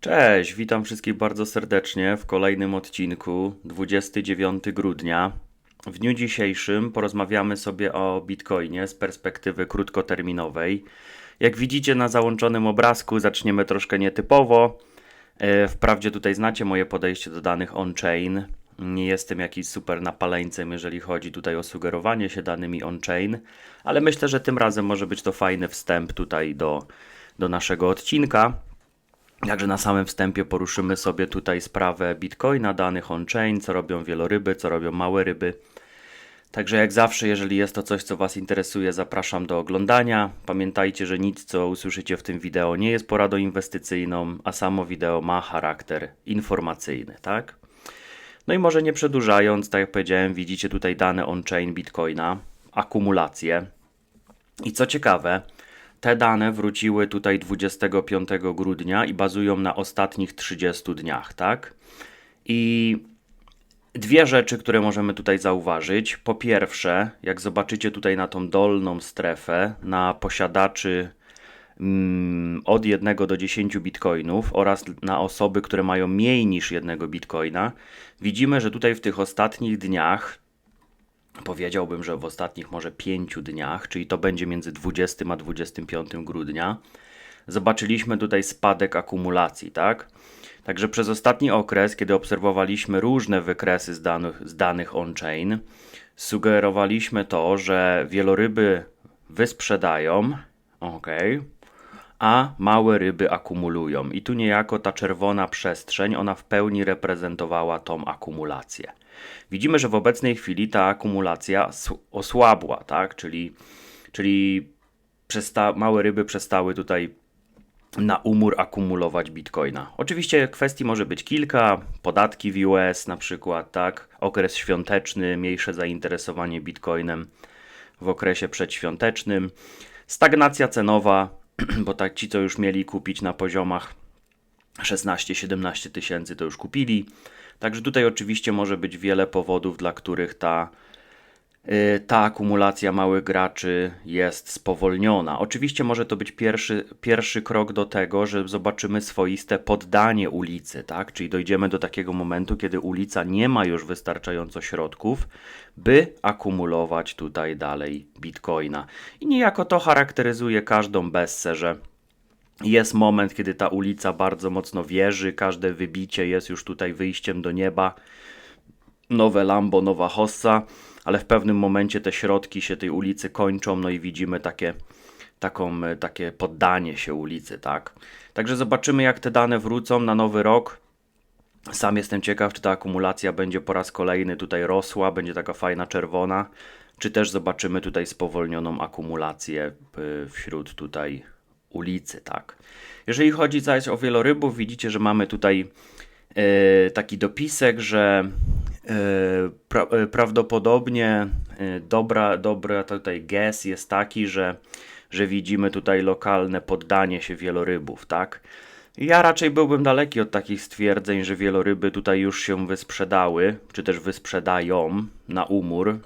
Cześć, witam wszystkich bardzo serdecznie w kolejnym odcinku 29 grudnia. W dniu dzisiejszym porozmawiamy sobie o Bitcoinie z perspektywy krótkoterminowej. Jak widzicie na załączonym obrazku, zaczniemy troszkę nietypowo. E, Wprawdzie tutaj znacie moje podejście do danych on-chain. Nie jestem jakiś super napaleńcem, jeżeli chodzi tutaj o sugerowanie się danymi on-chain, ale myślę, że tym razem może być to fajny wstęp tutaj do, do naszego odcinka. Także na samym wstępie poruszymy sobie tutaj sprawę Bitcoina, danych on-chain, co robią wieloryby, co robią małe ryby. Także jak zawsze, jeżeli jest to coś, co Was interesuje, zapraszam do oglądania. Pamiętajcie, że nic, co usłyszycie w tym wideo, nie jest poradą inwestycyjną, a samo wideo ma charakter informacyjny, tak? No i może nie przedłużając, tak jak powiedziałem, widzicie tutaj dane on-chain Bitcoina, akumulację. I co ciekawe, te dane wróciły tutaj 25 grudnia i bazują na ostatnich 30 dniach, tak? I dwie rzeczy, które możemy tutaj zauważyć. Po pierwsze, jak zobaczycie tutaj na tą dolną strefę, na posiadaczy mm, od 1 do 10 bitcoinów oraz na osoby, które mają mniej niż jednego bitcoina, widzimy, że tutaj w tych ostatnich dniach powiedziałbym, że w ostatnich może pięciu dniach, czyli to będzie między 20 a 25 grudnia, zobaczyliśmy tutaj spadek akumulacji, tak? Także przez ostatni okres, kiedy obserwowaliśmy różne wykresy z danych, z danych on-chain, sugerowaliśmy to, że wieloryby wysprzedają, ok, a małe ryby akumulują. I tu niejako ta czerwona przestrzeń, ona w pełni reprezentowała tą akumulację. Widzimy, że w obecnej chwili ta akumulacja osłabła, tak? Czyli, czyli przesta- małe ryby przestały tutaj na umór akumulować bitcoina. Oczywiście kwestii może być kilka, podatki w US na przykład, tak? Okres świąteczny, mniejsze zainteresowanie bitcoinem w okresie przedświątecznym, stagnacja cenowa, bo tak ci, co już mieli kupić na poziomach 16-17 tysięcy, to już kupili. Także tutaj oczywiście może być wiele powodów, dla których ta, ta akumulacja małych graczy jest spowolniona. Oczywiście może to być pierwszy, pierwszy krok do tego, że zobaczymy swoiste poddanie ulicy, tak? Czyli dojdziemy do takiego momentu, kiedy ulica nie ma już wystarczająco środków, by akumulować tutaj dalej bitcoina. I niejako to charakteryzuje każdą bessę, że jest moment, kiedy ta ulica bardzo mocno wierzy, każde wybicie jest już tutaj wyjściem do nieba. Nowe Lambo, nowa Hossa, ale w pewnym momencie te środki się tej ulicy kończą, no i widzimy takie, taką, takie poddanie się ulicy, tak. Także zobaczymy, jak te dane wrócą na nowy rok. Sam jestem ciekaw, czy ta akumulacja będzie po raz kolejny tutaj rosła, będzie taka fajna czerwona, czy też zobaczymy tutaj spowolnioną akumulację y, wśród tutaj ulicy, tak. Jeżeli chodzi zaś o wielorybów, widzicie, że mamy tutaj e, taki dopisek, że e, pra, e, prawdopodobnie e, dobra, dobra tutaj guess jest taki, że, że widzimy tutaj lokalne poddanie się wielorybów, tak. Ja raczej byłbym daleki od takich stwierdzeń, że wieloryby tutaj już się wysprzedały, czy też wysprzedają na umór.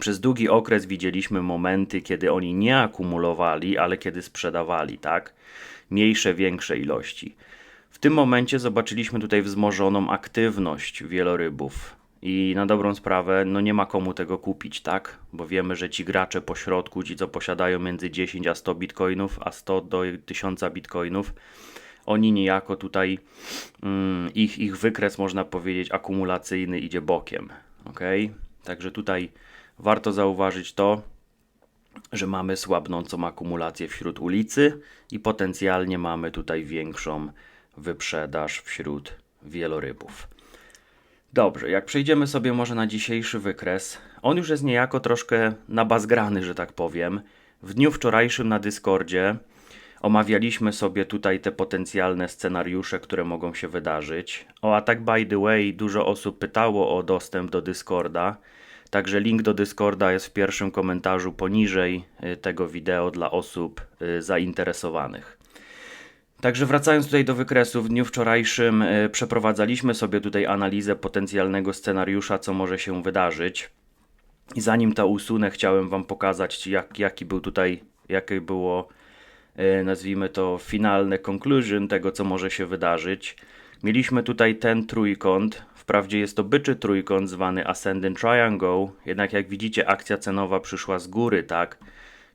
Przez długi okres widzieliśmy momenty, kiedy oni nie akumulowali, ale kiedy sprzedawali, tak? Mniejsze, większe ilości. W tym momencie zobaczyliśmy tutaj wzmożoną aktywność wielorybów. I na dobrą sprawę, no nie ma komu tego kupić, tak? Bo wiemy, że ci gracze po środku, ci co posiadają między 10 a 100 bitcoinów, a 100 do 1000 bitcoinów, oni niejako tutaj, mm, ich, ich wykres, można powiedzieć, akumulacyjny idzie bokiem, ok? Także tutaj Warto zauważyć to, że mamy słabnącą akumulację wśród ulicy i potencjalnie mamy tutaj większą wyprzedaż wśród wielorybów. Dobrze, jak przejdziemy sobie może na dzisiejszy wykres, on już jest niejako troszkę nabazgrany, że tak powiem. W dniu wczorajszym na Discordzie omawialiśmy sobie tutaj te potencjalne scenariusze, które mogą się wydarzyć. O, a tak by the way, dużo osób pytało o dostęp do Discorda. Także link do Discorda jest w pierwszym komentarzu poniżej y, tego wideo dla osób y, zainteresowanych. Także wracając tutaj do wykresu, w dniu wczorajszym y, przeprowadzaliśmy sobie tutaj analizę potencjalnego scenariusza, co może się wydarzyć. I zanim to usunę, chciałem Wam pokazać, jak, jaki był tutaj, jakie było e, nazwijmy to finalne conclusion tego, co może się wydarzyć. Mieliśmy tutaj ten trójkąt, wprawdzie jest to byczy trójkąt zwany Ascending Triangle, jednak jak widzicie akcja cenowa przyszła z góry, tak?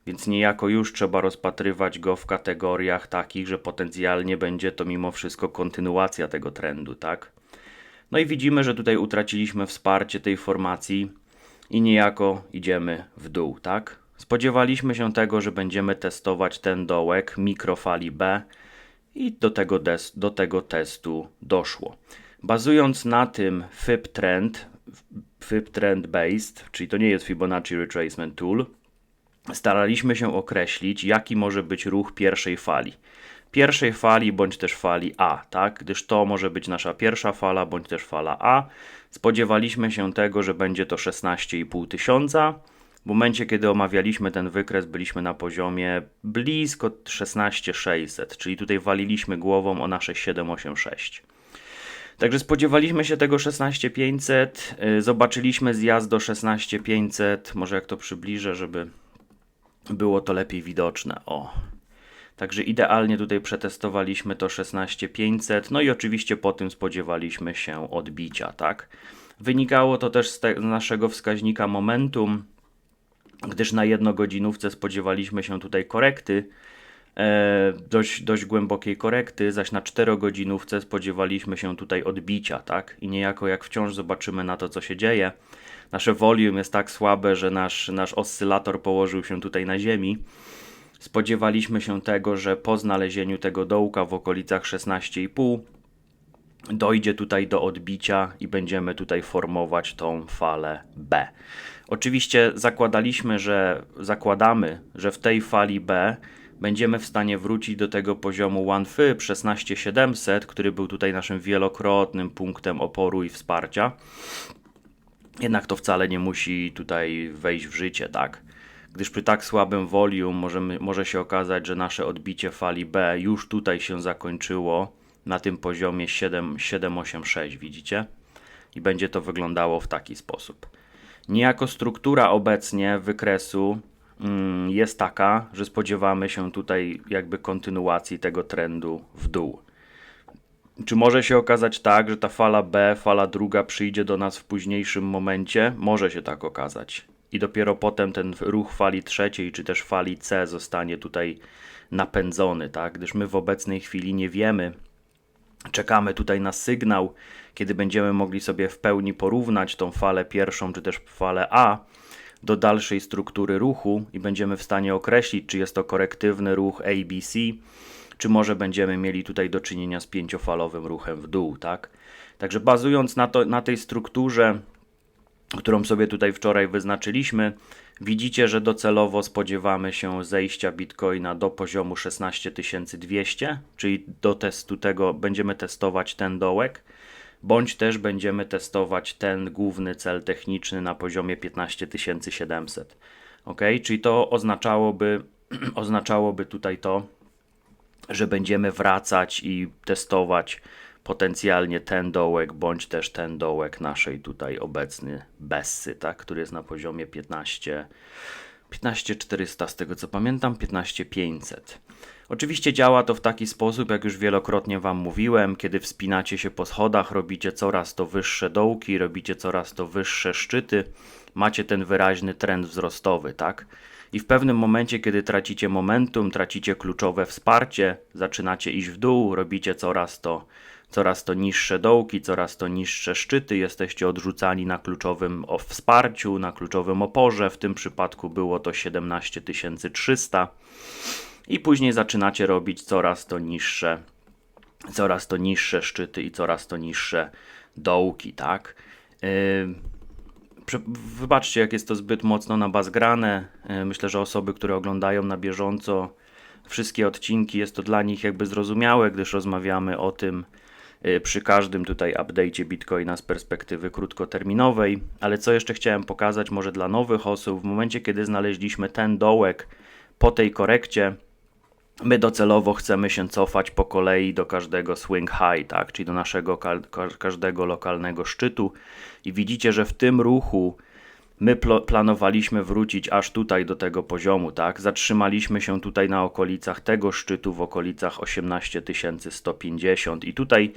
Więc niejako już trzeba rozpatrywać go w kategoriach takich, że potencjalnie będzie to mimo wszystko kontynuacja tego trendu, tak? No i widzimy, że tutaj utraciliśmy wsparcie tej formacji i niejako idziemy w dół, tak? Spodziewaliśmy się tego, że będziemy testować ten dołek mikrofali B i do tego, do tego testu doszło. Bazując na tym FIB trend, FIB trend based, czyli to nie jest Fibonacci retracement tool, staraliśmy się określić, jaki może być ruch pierwszej fali. Pierwszej fali bądź też fali A, tak? Gdyż to może być nasza pierwsza fala bądź też fala A. Spodziewaliśmy się tego, że będzie to 16,5 tysiąca. W momencie, kiedy omawialiśmy ten wykres, byliśmy na poziomie blisko 16600, czyli tutaj waliliśmy głową o nasze 786. Także spodziewaliśmy się tego 16500, y, zobaczyliśmy zjazd do 16500, może jak to przybliżę, żeby było to lepiej widoczne. O. Także idealnie tutaj przetestowaliśmy to 16500, no i oczywiście po tym spodziewaliśmy się odbicia, tak? Wynikało to też z, te, z naszego wskaźnika momentum, gdyż na jednogodzinówce spodziewaliśmy się tutaj korekty, dość, dość głębokiej korekty, zaś na czterogodzinówce spodziewaliśmy się tutaj odbicia, tak? I niejako jak wciąż zobaczymy na to, co się dzieje, nasze volume jest tak słabe, że nasz, nasz oscylator położył się tutaj na ziemi. Spodziewaliśmy się tego, że po znalezieniu tego dołka w okolicach 16,5 dojdzie tutaj do odbicia i będziemy tutaj formować tą falę B. Oczywiście zakładaliśmy, że zakładamy, że w tej fali B będziemy w stanie wrócić do tego poziomu OneFib 16700, który był tutaj naszym wielokrotnym punktem oporu i wsparcia. Jednak to wcale nie musi tutaj wejść w życie, tak? Gdyż przy tak słabym volume możemy, może się okazać, że nasze odbicie fali B już tutaj się zakończyło na tym poziomie 7, 786, widzicie? I będzie to wyglądało w taki sposób. Niejako struktura obecnie wykresu jest taka, że spodziewamy się tutaj jakby kontynuacji tego trendu w dół. Czy może się okazać tak, że ta fala B, fala druga przyjdzie do nas w późniejszym momencie? Może się tak okazać. I dopiero potem ten ruch fali trzeciej, czy też fali C zostanie tutaj napędzony, tak? Gdyż my w obecnej chwili nie wiemy, czekamy tutaj na sygnał, kiedy będziemy mogli sobie w pełni porównać tą falę pierwszą, czy też falę A do dalszej struktury ruchu i będziemy w stanie określić, czy jest to korektywny ruch ABC, czy może będziemy mieli tutaj do czynienia z pięciofalowym ruchem w dół, tak? Także bazując na, to, na tej strukturze, którą sobie tutaj wczoraj wyznaczyliśmy, widzicie, że docelowo spodziewamy się zejścia Bitcoina do poziomu 16200, czyli do testu tego będziemy testować ten dołek, bądź też będziemy testować ten główny cel techniczny na poziomie 15700. Ok, czyli to oznaczałoby, oznaczałoby tutaj to, że będziemy wracać i testować potencjalnie ten dołek, bądź też ten dołek naszej tutaj obecny Bessy, tak, który jest na poziomie 15, 15400 z tego co pamiętam, 15500. Oczywiście działa to w taki sposób, jak już wielokrotnie Wam mówiłem, kiedy wspinacie się po schodach, robicie coraz to wyższe dołki, robicie coraz to wyższe szczyty, macie ten wyraźny trend wzrostowy, tak? i w pewnym momencie, kiedy tracicie momentum, tracicie kluczowe wsparcie, zaczynacie iść w dół, robicie coraz to, coraz to niższe dołki, coraz to niższe szczyty, jesteście odrzucani na kluczowym wsparciu, na kluczowym oporze. W tym przypadku było to 17300 i później zaczynacie robić coraz to niższe, coraz to niższe szczyty i coraz to niższe dołki, tak? Yy, Wybaczcie, jak jest to zbyt mocno na bas grane. E, myślę, że osoby, które oglądają na bieżąco wszystkie odcinki, jest to dla nich jakby zrozumiałe, gdyż rozmawiamy o tym e, przy każdym tutaj update'cie Bitcoina z perspektywy krótkoterminowej. Ale co jeszcze chciałem pokazać, może dla nowych osób, w momencie kiedy znaleźliśmy ten dołek po tej korekcie, my docelowo chcemy się cofać po kolei do każdego swing high, tak, czyli do naszego ka każdego lokalnego szczytu. I widzicie, że w tym ruchu My planowaliśmy wrócić aż tutaj do tego poziomu, tak? Zatrzymaliśmy się tutaj na okolicach tego szczytu, w okolicach 18 150 i tutaj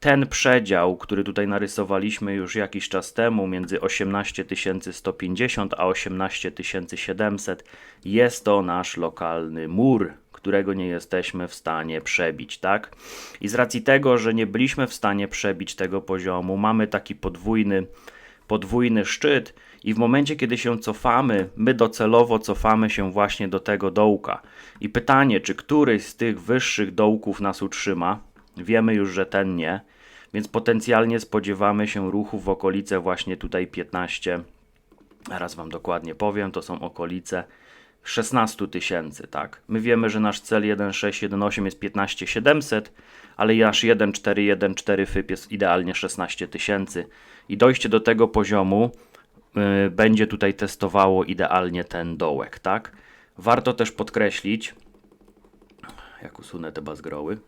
ten przedział, który tutaj narysowaliśmy już jakiś czas temu, między 18 150 a 18 700, jest to nasz lokalny mur, którego nie jesteśmy w stanie przebić, tak? I z racji tego, że nie byliśmy w stanie przebić tego poziomu, mamy taki podwójny, podwójny szczyt i w momencie, kiedy się cofamy, my docelowo cofamy się właśnie do tego dołka. I pytanie, czy któryś z tych wyższych dołków nas utrzyma? Wiemy już, że ten nie, więc potencjalnie spodziewamy się ruchu w okolice właśnie tutaj 15. Zaraz Wam dokładnie powiem, to są okolice 16 tysięcy, tak. My wiemy, że nasz cel 1.618 jest 15 700, ale nasz 1.414 FYP jest idealnie 16 tysięcy i dojście do tego poziomu y, będzie tutaj testowało idealnie ten dołek, tak. Warto też podkreślić, jak usunę te bazgroły,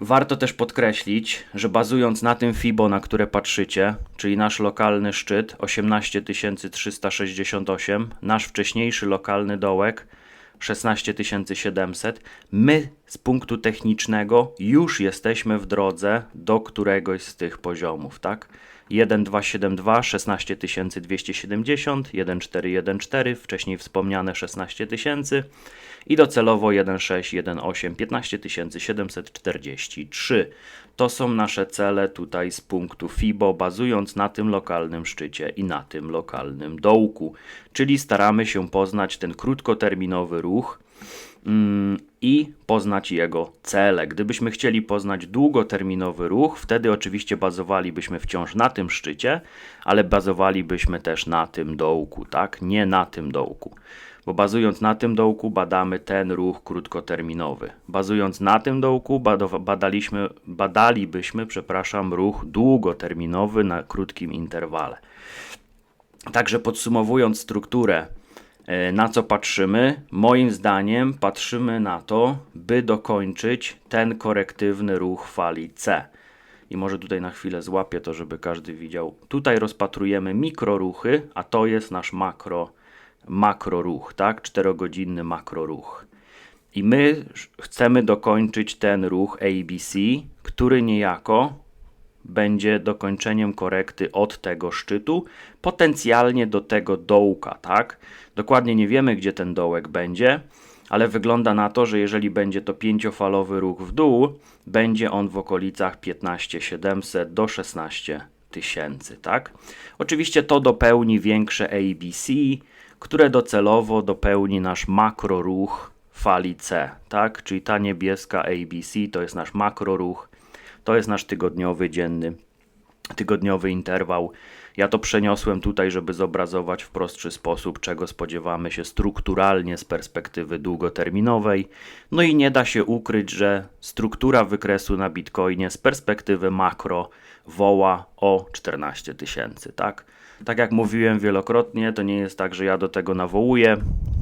Warto też podkreślić, że bazując na tym FIBO, na które patrzycie, czyli nasz lokalny szczyt 18368, nasz wcześniejszy lokalny dołek 16700, my z punktu technicznego już jesteśmy w drodze do któregoś z tych poziomów, tak? 1272 16270, 1414 wcześniej wspomniane 16000 i docelowo 1618 15743. To są nasze cele tutaj z punktu FIBO, bazując na tym lokalnym szczycie i na tym lokalnym dołku. Czyli staramy się poznać ten krótkoterminowy ruch i poznać jego cele. Gdybyśmy chcieli poznać długoterminowy ruch, wtedy oczywiście bazowalibyśmy wciąż na tym szczycie, ale bazowalibyśmy też na tym dołku, tak? Nie na tym dołku bo bazując na tym dołku badamy ten ruch krótkoterminowy. Bazując na tym dołku badaliśmy, badalibyśmy przepraszam, ruch długoterminowy na krótkim interwale. Także podsumowując strukturę, na co patrzymy? Moim zdaniem patrzymy na to, by dokończyć ten korektywny ruch fali C. I może tutaj na chwilę złapię to, żeby każdy widział. Tutaj rozpatrujemy mikroruchy, a to jest nasz makro makroruch, tak? Czterogodzinny makroruch. I my chcemy dokończyć ten ruch ABC, który niejako będzie dokończeniem korekty od tego szczytu, potencjalnie do tego dołka, tak? Dokładnie nie wiemy, gdzie ten dołek będzie, ale wygląda na to, że jeżeli będzie to pięciofalowy ruch w dół, będzie on w okolicach 15700 do 16000, tak? Oczywiście to dopełni większe ABC, które docelowo dopełni nasz makroruch fali C, tak? Czyli ta niebieska ABC to jest nasz makroruch, to jest nasz tygodniowy, dzienny, tygodniowy interwał. Ja to przeniosłem tutaj, żeby zobrazować w prostszy sposób, czego spodziewamy się strukturalnie z perspektywy długoterminowej. No i nie da się ukryć, że struktura wykresu na Bitcoinie z perspektywy makro woła o 14 tysięcy, tak? Tak jak mówiłem wielokrotnie, to nie jest tak, że ja do tego nawołuję,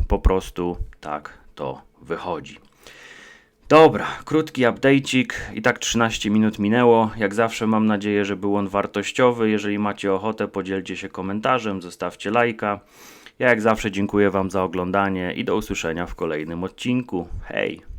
po prostu tak to wychodzi. Dobra, krótki update'ik i tak 13 minut minęło. Jak zawsze mam nadzieję, że był on wartościowy. Jeżeli macie ochotę, podzielcie się komentarzem, zostawcie lajka. Ja jak zawsze dziękuję Wam za oglądanie i do usłyszenia w kolejnym odcinku. Hej!